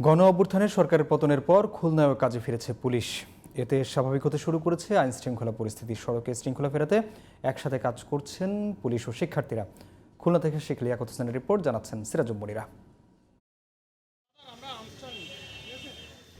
গণ অভ্যুত্থানের সরকারের পতনের পর খুলনায় কাজে ফিরেছে পুলিশ। এতে স্বাভাবিক হতে শুরু করেছে আইন শৃঙ্খলা পরিস্থিতি। সড়কে শৃঙ্খলা ফেরাতে একসাথে কাজ করছেন পুলিশ ও শিক্ষার্থীরা। খুলনা থেকে শেখ লিয়াকত হোসেনের রিপোর্ট, জানাচ্ছেন সিরাজুম মনিরা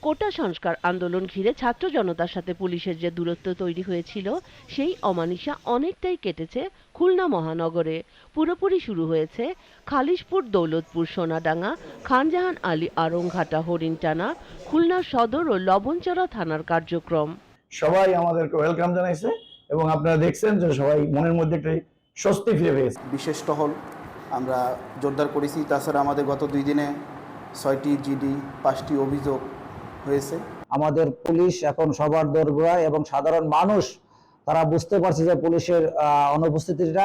কোটা সংস্কার আন্দোলন ঘিরে ছাত্র জনতার সাথে পুলিশের যে দূরত্ব তৈরি হয়েছিল সেই অমানিসা অনেকটাই কেটেছে খুলনা মহানগরে। পুরোপুরি শুরু হয়েছে খালিশপুর দৌলতপুর সোনাডাঙ্গা খানজাহান আলী আরংঘাটা হরিণটানা খুলনা সদর ও লবণচড়া থানার কার্যক্রম। সবাই আমাদেরকে ওয়েলকাম জানাইছে এবং আপনারা দেখছেন যে সবাই মনের মধ্যে একটা স্বস্তি ফিরে পেয়েছে। বিশেষ টহল আমরা জোরদার করেছি। তাছাড়া আমাদের গত দুই দিনে ছয়টি জিডি পাঁচটি অভিযোগ হয়েছে। আমাদের পুলিশ এখন সবার দোরগোড়ায় এবং সাধারণ মানুষ তারা বুঝতে পারছে যে পুলিশের অনুপস্থিতিটা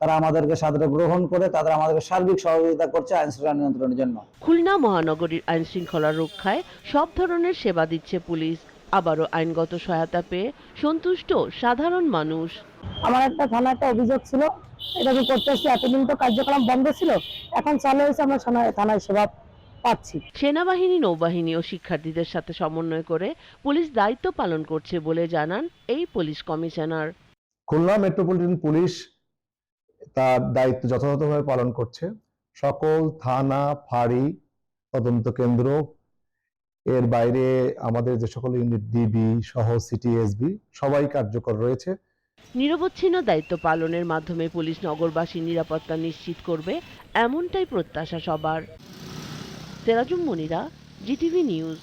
তারা আমাদেরকে সাদরে গ্রহণ করে তারা আমাদেরকে সার্বিক সহযোগিতা করছে আইন শৃঙ্খলা নিয়ন্ত্রণের জন্য। খুলনা মহানগরীর আইন শৃঙ্খলা রক্ষায় সব ধরনের সেবা দিচ্ছে পুলিশ। আবারও আইনগত সহায়তা পেয়ে সন্তুষ্ট সাধারণ মানুষ। আমার একটা থানা একটা অভিযোগ ছিল এটাকে করতে এসেছি এতদিন তো কার্যক্রম বন্ধ ছিল এখন চালু হয়েছে আমরা থানায় থানায় সেবা পাচ্ছি। সেনাবাহিনী নৌবাহিনী ও শিক্ষার্থীদের সাথে সমন্বয় করে পুলিশ দায়িত্ব পালন করছে বলে জানান এই police commissioner. Khulna metropolitan police তার দায়িত্ব যথাযথভাবে পালন করছে। সকল থানা ফাঁড়ি তদন্ত কেন্দ্র এর বাইরে আমাদের যে সকল ইউনিট ডিবি সহ সিটিএসবি সবাই কার্যকর রয়েছে। নিরবচ্ছিন্ন দায়িত্ব পালনের মাধ্যমে পুলিশ নগরবাসীর নিরাপত্তা নিশ্চিত করবে এমনটাই প্রত্যাশা সবার। Serajum Monira GTV news.